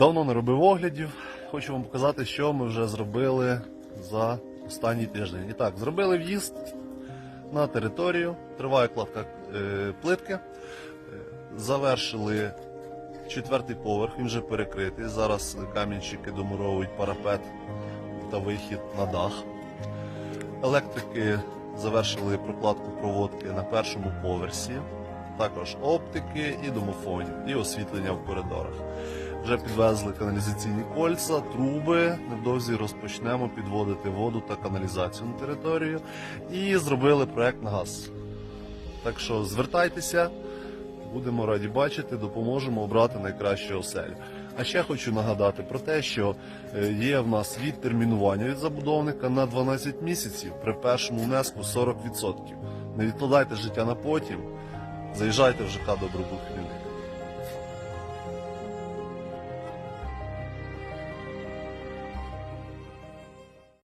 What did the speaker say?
Давно не робив оглядів. Хочу вам показати, що ми вже зробили за останній тиждень. І так, зробили в'їзд на територію, триває кладка е, плитки. Е, Завершили четвертий поверх, він вже перекритий. Зараз камінчики домуровують парапет та вихід на дах. Електрики завершили прокладку проводки на першому поверсі, також оптики і домофонів, і освітлення в коридорах. Вже підвезли каналізаційні кольця, труби. Невдовзі розпочнемо підводити воду та каналізацію на територію. І зробили проект на газ. Так що звертайтеся, будемо раді бачити, допоможемо обрати найкращу оселю. А ще хочу нагадати про те, що е, є в нас відтермінування від забудовника на 12 місяців при першому внеску 40%. Не відкладайте життя на потім, заїжджайте в ЖК Добробут.